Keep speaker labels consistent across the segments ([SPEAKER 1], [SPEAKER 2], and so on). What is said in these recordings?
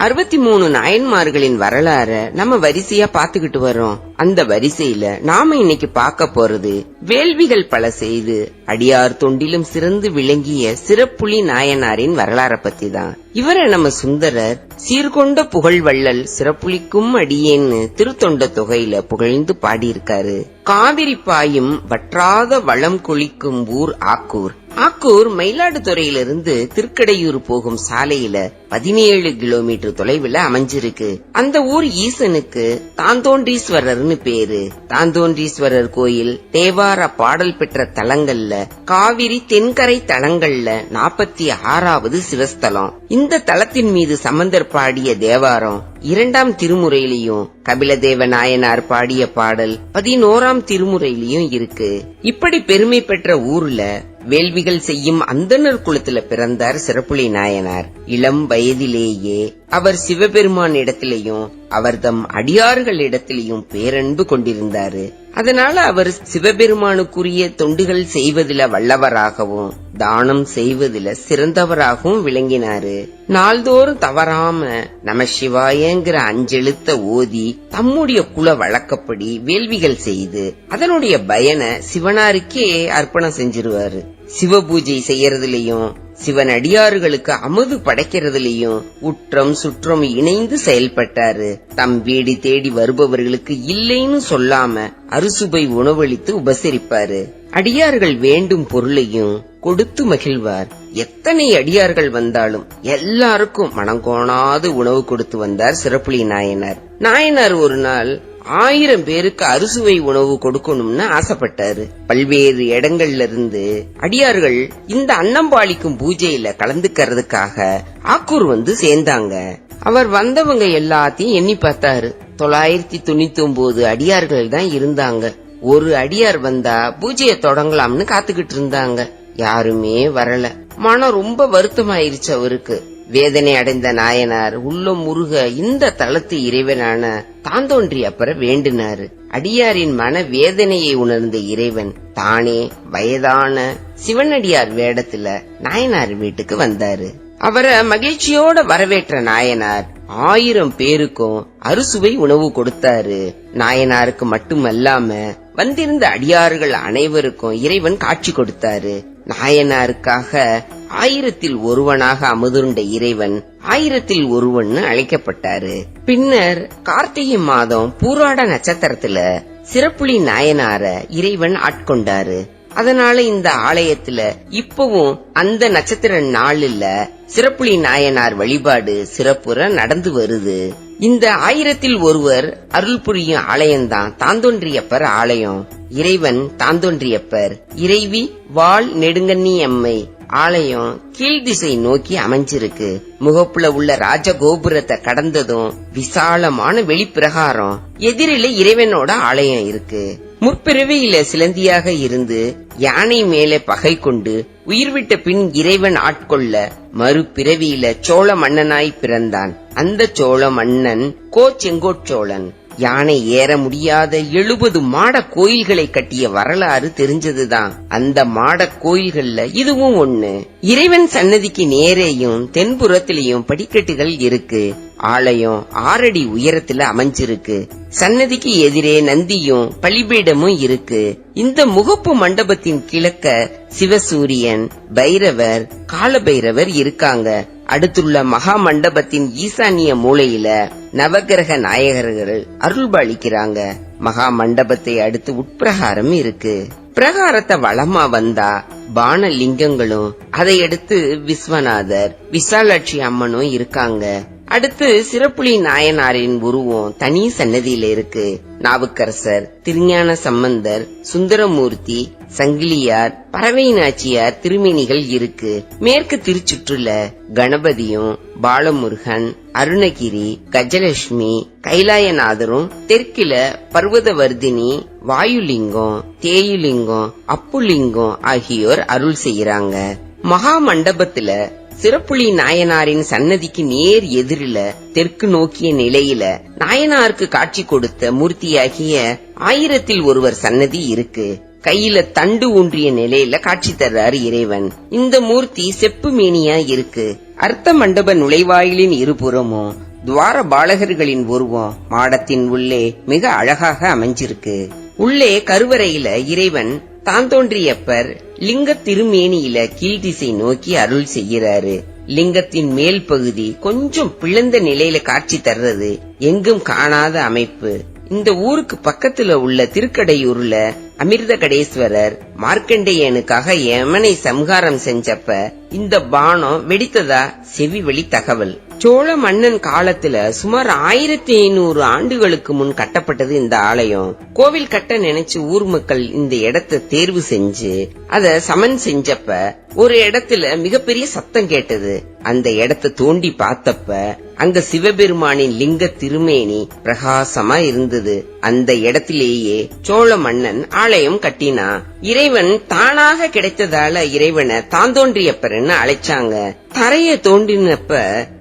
[SPEAKER 1] அறுபத்தி மூணு நாயன்மார்களின் வரலாற நம்ம வரிசையா பாத்துக்கிட்டு வர்றோம். அந்த வரிசையில நாம இன்னைக்கு பார்க்க போறது வேள்விகள் பல செய்து அடியார் தொண்டிலும் சிறந்து விளங்கிய சிறப்புலி நாயனாரின் வரலாற பத்தி தான். இவரை நம்ம சுந்தரர் சீர்கொண்ட புகழ் வள்ளல் சிறப்புலிக்கும் அடியேன்னு திருத்தொண்ட தொகையில புகழ்ந்து பாடியிருக்காரு. காவிரி பாயும் வற்றாத வளம் கொளிக்கும் ஊர் ஆக்கூர். ஆக்கூர் மயிலாடுதுறையிலிருந்து திருக்கடையூர் போகும் சாலையில பதினேழு கிலோமீட்டர் தொலைவுல அமைஞ்சிருக்கு. அந்த ஊர் ஈசனுக்கு தாந்தோன்றீஸ்வரர்னு பேரு. தாந்தோன்றீஸ்வரர் கோயில் தேவார பாடல் பெற்ற தலங்கள்ல காவிரி தென்கரை தலங்கள்ல நாற்பத்தி ஆறாவது சிவஸ்தலம். இந்த தலத்தின் மீது சம்பந்தர் பாடிய தேவாரம் இரண்டாம் திருமுறையிலையும் கபிலதேவ நாயனார் பாடிய பாடல் பதினோராம் திருமுறையிலையும் இருக்கு. இப்படி பெருமை பெற்ற ஊர்ல வேள்விகள் செய்யும் அந்தனர் குலத்துல பிறந்தார் சிறப்புளி நாயனார். இளம் வயதிலேயே அவர் சிவபெருமான் இடத்திலையும் அவர்தம் அடியார்கள் இடத்திலையும் பேரன்பு கொண்டிருந்தாரு. அதனால அவர் சிவபெருமானுக்குரிய தொண்டுகள் செய்வதில வல்லவராகவும் தானம் செய்வதில சிறந்தவராகவும் விளங்கினாரு. நாள்தோறும் தவறாம நம சிவாயங்கிற அஞ்செழுத்த ஓதி தம்முடைய குல வழக்கப்படி வேள்விகள் செய்து அதனுடைய பயனை சிவனாருக்கே அர்ப்பணம் செஞ்சிருவாரு. சிவ பூஜை செய்யறதுலயும் சிவன் அடியாறுகளுக்கு அமுது படைக்கிறதுலயும் உற்றம் சுற்றம் இணைந்து செயல்பட்டாரு. தம் வீடு தேடி வருபவர்களுக்கு இல்லைன்னு சொல்லாம அறுசுபை உணவளித்து உபசரிப்பாரு. அடியார்கள் வேண்டும் பொருளையும் கொடுத்து மகிழ்வார். எத்தனை அடியார்கள் வந்தாலும் எல்லாருக்கும் மனங்கோணாது உணவு கொடுத்து வந்தார் சிறப்புலி நாயனார். நாயனார் ஒரு நாள் ஆயிரம் பேருக்கு அறுசுவை உணவு கொடுக்கணும்னு ஆசைப்பட்டாரு. பல்வேறு இடங்கள்ல இருந்து அடியார்கள் இந்த அன்னம்பாளிக்கும் பூஜையில கலந்துக்கிறதுக்காக ஆக்கூர் வந்து சேர்ந்தாங்க. அவர் வந்தவங்க எல்லாத்தையும் எண்ணி பார்த்தாரு. தொள்ளாயிரத்தி தொண்ணூத்தி ஒன்பது அடியார்கள் தான் இருந்தாங்க. ஒரு அடியார் வந்தா பூஜைய தொடங்கலாம்னு காத்துக்கிட்டு இருந்தாங்க. யாருமே வரல. மனம் ரொம்ப வருத்தமாயிருச்சு அவருக்கு. வேதனை அடைந்த நாயனார் உள்ளம் முருக இந்த தளத்து இறைவனான தாந்தோன்றி அப்பற வேண்டினாரு. அடியாரின் மன வேதனையை உணர்ந்த இறைவன் தானே வயதான சிவனடியார் வேடத்துல நாயனார் வீட்டுக்கு வந்தாரு. அவரை மகிழ்ச்சியோட வரவேற்ற நாயனார் ஆயிரம் பேருக்கும் அறுசுவை உணவு கொடுத்தாரு. நாயனாருக்கு மட்டுமல்லாம வந்திருந்த அடியார்கள் அனைவருக்கும் இறைவன் காட்சி கொடுத்தாரு. நாயனாருக்காக ஆயிரத்தில் ஒருவனாக அமுதுண்ட இறைவன் ஆயிரத்தில் ஒருவன் அழைக்கப்பட்டாரு. பின்னர் கார்த்திகை மாதம் பூராட நட்சத்திரத்துல சிறப்புளி நாயனார இறைவன் ஆட்கொண்டாரு. அதனால இந்த ஆலயத்துல இப்பவும் அந்த நட்சத்திர நாளில் சிறப்புளி நாயனார் வழிபாடு சிறப்புற நடந்து வருது. இந்த ஆயிரத்தில் ஒருவர் அருள் புரியும் ஆலயம்தான் தாந்தோன்றியப்பர் ஆலயம். இறைவன் தாந்தோன்றியப்பர். இறைவி வாழ் நெடுங்கண்ணி அம்மை. ஆலயம் கீழ் திசை நோக்கி அமைஞ்சிருக்கு. முகப்புல உள்ள ராஜகோபுரத்தை கடந்ததும் விசாலமான வெளிப்பிரகாரம் எதிரில இறைவனோட ஆலயம் இருக்கு. முற்பிறவியில சிலந்தியாக இருந்து யானை மேலே பகை கொண்டு உயிர் விட்ட பின் இறைவன் ஆட்கொள்ள மறுபிறவியில சோழ மன்னனாய் பிறந்தான். அந்த சோழ மன்னன் கோ செங்கோட்சோழன் யானை ஏற முடியாத எழுபது மாட கோயில்களை கட்டிய வரலாறு தெரிஞ்சதுதான். அந்த மாட கோயில்கள்ல இதுவும் ஒண்ணு. இறைவன் சன்னதிக்கு நேரேயும் தென்புறத்திலையும் படிக்கட்டுகள் இருக்கு. ஆலயம் ஆறடி உயரத்துல அமைஞ்சிருக்கு. சன்னதிக்கு எதிரே நந்தியும் பலிபீடமும் இருக்கு. இந்த முகப்பு மண்டபத்தின் கிழக்க சிவசூரியன் பைரவர் காலபைரவர் இருக்காங்க. அடுத்துள்ள மகா மண்டபத்தின் ஈசானிய மூலையில நவகிரக நாயகர்கள் அருள்பாலிக்கிறாங்க. மகா மண்டபத்தை அடுத்து உட்பிரகாரம் இருக்கு. பிரகாரத்தை வளமா வந்தா பான லிங்கங்களும் அதை அடுத்து விஸ்வநாதர் விசாலாட்சி அம்மனும் இருக்காங்க. அடுத்து சிறப்புலி நாயனாரின் உருவம் தனி சன்னதியில இருக்கு. நாவுக்கரசர் திருஞான சம்பந்தர் சுந்தரமூர்த்தி சங்கிலியார் பறவை நாச்சியார் திருமேனிகள் இருக்கு. மேற்கு திருச்சுற்றுல கணபதியும் பாலமுருகன் அருணகிரி கஜலட்சுமி கைலாயநாதரும் தெற்கில பர்வதவர்தினி வாயுலிங்கம் தேயுலிங்கம் அப்புலிங்கம் ஆகியோர் அருள் செய்யறாங்க மகா மண்டபத்துல சிறப்புலி நாயனாரின் சன்னதிக்கு நேர் எதிரில தெற்கு நோக்கிய நிலையில நாயனாருக்கு காட்சி கொடுத்த மூர்த்தியாகிய ஆயிரத்தில் ஒருவர் சன்னதி இருக்கு. கையில தண்டு ஊன்றிய நிலையில காட்சி தர்றாரு இறைவன். இந்த மூர்த்தி செப்பு மேனியா இருக்கு. அர்த்த மண்டப நுழைவாயிலின் இருபுறமும் துவார பாலகர்களின் உருவம் மாடத்தின் உள்ளே மிக அழகாக அமைஞ்சிருக்கு. உள்ளே கருவறையில இறைவன் தான் தோன்றியப்பர் லிங்க திருமேனியில கீழ்திசை நோக்கி அருள் செய்கிறாரு. லிங்கத்தின் மேல் பகுதி கொஞ்சம் பிளந்த நிலையில காட்சி தர்றது எங்கும் காணாத அமைப்பு. இந்த ஊருக்கு பக்கத்துல உள்ள திருக்கடையூர்ல அமிர்த கடேஸ்வரர் மார்க்கண்டேயனுக்காக யமனை சம்ஹாரம் செஞ்சப்ப இந்த பானம் வெடித்ததா செவி வழி தகவல். சோழ மன்னன் காலத்துல சுமார் ஆயிரத்தி ஐநூறு ஆண்டுகளுக்கு முன் கட்டப்பட்டது இந்த ஆலயம். கோவில் கட்ட நினைச்சு ஊர் மக்கள் இந்த இடத்தை தேர்வு செஞ்சு அத சமன் செஞ்சப்ப ஒரு இடத்துல மிகப்பெரிய சத்தம் கேட்டது. அந்த இடத்தை தோண்டி பார்த்தப்ப அங்க சிவபெருமானின் லிங்க திருமேனி பிரகாசமா இருந்தது. அந்த இடத்திலேயே சோழ மன்னன் ஆலயம் கட்டினா இறைவன் தானாக கிடைத்ததால இறைவனை தாந்தோன்றியப்பர்னு அழைச்சாங்க. தரைய தோண்டினப்ப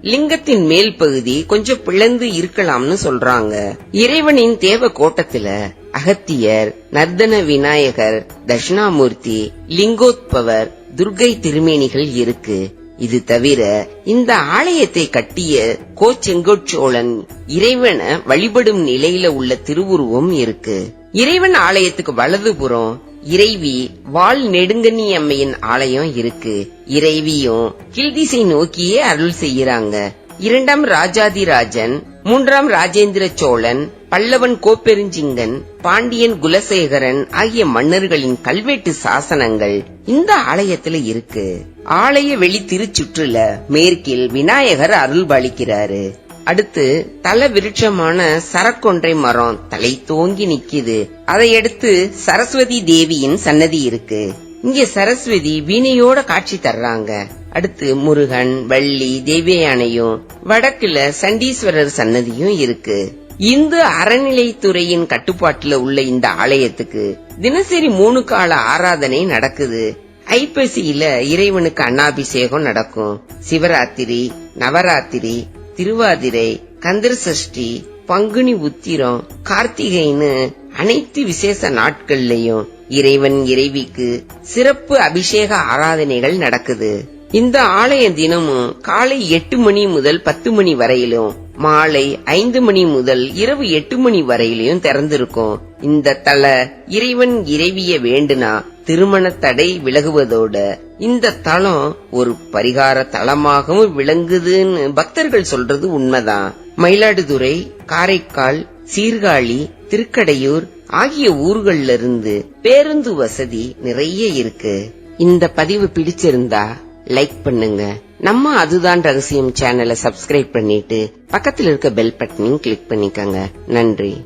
[SPEAKER 1] லிங்க லிங்கத்தின் மேல் பகுதி கொஞ்சம் பிளந்து இருக்கலாம்னு சொல்றாங்க. இறைவனின் தேவ கோட்டத்துல அகத்தியர் நர்தன விநாயகர் தட்சிணாமூர்த்தி லிங்கோத்பவர் துர்கை திருமேனிகள் இருக்கு. இது தவிர இந்த ஆலயத்தை கட்டிய கோச்செங்கோச்சோழன் இறைவனை வழிபடும் நிலையில உள்ள திருவுருவம் இருக்கு. இறைவன் ஆலயத்துக்கு வலதுபுறம் இறைவி வால் நெடுங்கனி அம்மையின் ஆலயம் இருக்கு. இறைவியும் கில்திசை நோக்கியே அருள் செய்யறாங்க இரண்டாம் ராஜாதிராஜன் மூன்றாம் ராஜேந்திர சோழன் பல்லவன் கோப்பெருஞ்சிங்கன் பாண்டியன் குலசேகரன் ஆகிய மன்னர்களின் கல்வெட்டு சாசனங்கள் இந்த ஆலயத்துல இருக்கு. ஆலய வெளி திருச்சுற்றுல மேற்கில் விநாயகர் அருள் பாலிக்கிறாரு அடுத்து தல விருட்சமான சரக்கொன்றை மரம் தலை தோங்கி நிக்குது. அதையடுத்து சரஸ்வதி தேவியின் சன்னதி இருக்கு. இங்க சரஸ்வதி வீணையோட காட்சி தர்றாங்க. அடுத்து முருகன் வள்ளி தேவியானையும் வடக்குல சண்டீஸ்வரர் சன்னதியும் இருக்கு. இந்து அறநிலைத்துறையின் கட்டுப்பாட்டுல உள்ள இந்த ஆலயத்துக்கு தினசரி மூணு கால ஆராதனை நடக்குது. ஐப்பசியில இறைவனுக்கு அன்னாபிஷேகம் நடக்கும். சிவராத்திரி நவராத்திரி திருவாதிரை கந்தர் சஷ்டி பங்குனி உத்திரம் கார்த்திகைன்னு அனைத்து விசேஷ நாட்கள்லயும் இறைவன் இறைவிக்கு சிறப்பு அபிஷேக ஆராதனைகள் நடக்குது. இந்த ஆலயம் தினமும் காலை எட்டு மணி முதல் பத்து மணி வரையிலும் மாலை ஐந்து மணி முதல் இரவு எட்டு மணி வரையிலையும் திறந்திருக்கும். இந்த தல இறைவன் இறைவிய வேண்டுனா திருமண தடை விலகுவதோட இந்த தளம் ஒரு பரிகார தலமாகவும் விளங்குதுன்னு பக்தர்கள் சொல்றது உண்மைதான். மயிலாடுதுறை காரைக்கால் சீர்காழி திருக்கடையூர் ஆகிய ஊர்கள்ல இருந்து பேருந்து வசதி நிறைய இருக்கு. இந்த பதிவு பிடிச்சிருந்தா லைக் பண்ணுங்க. நம்ம அதுதான் ரகசியம் சேனலை சப்ஸ்கிரைப் பண்ணிட்டு பக்கத்தில் இருக்க பெல் பட்டனையும் கிளிக் பண்ணிக்கங்க. நன்றி.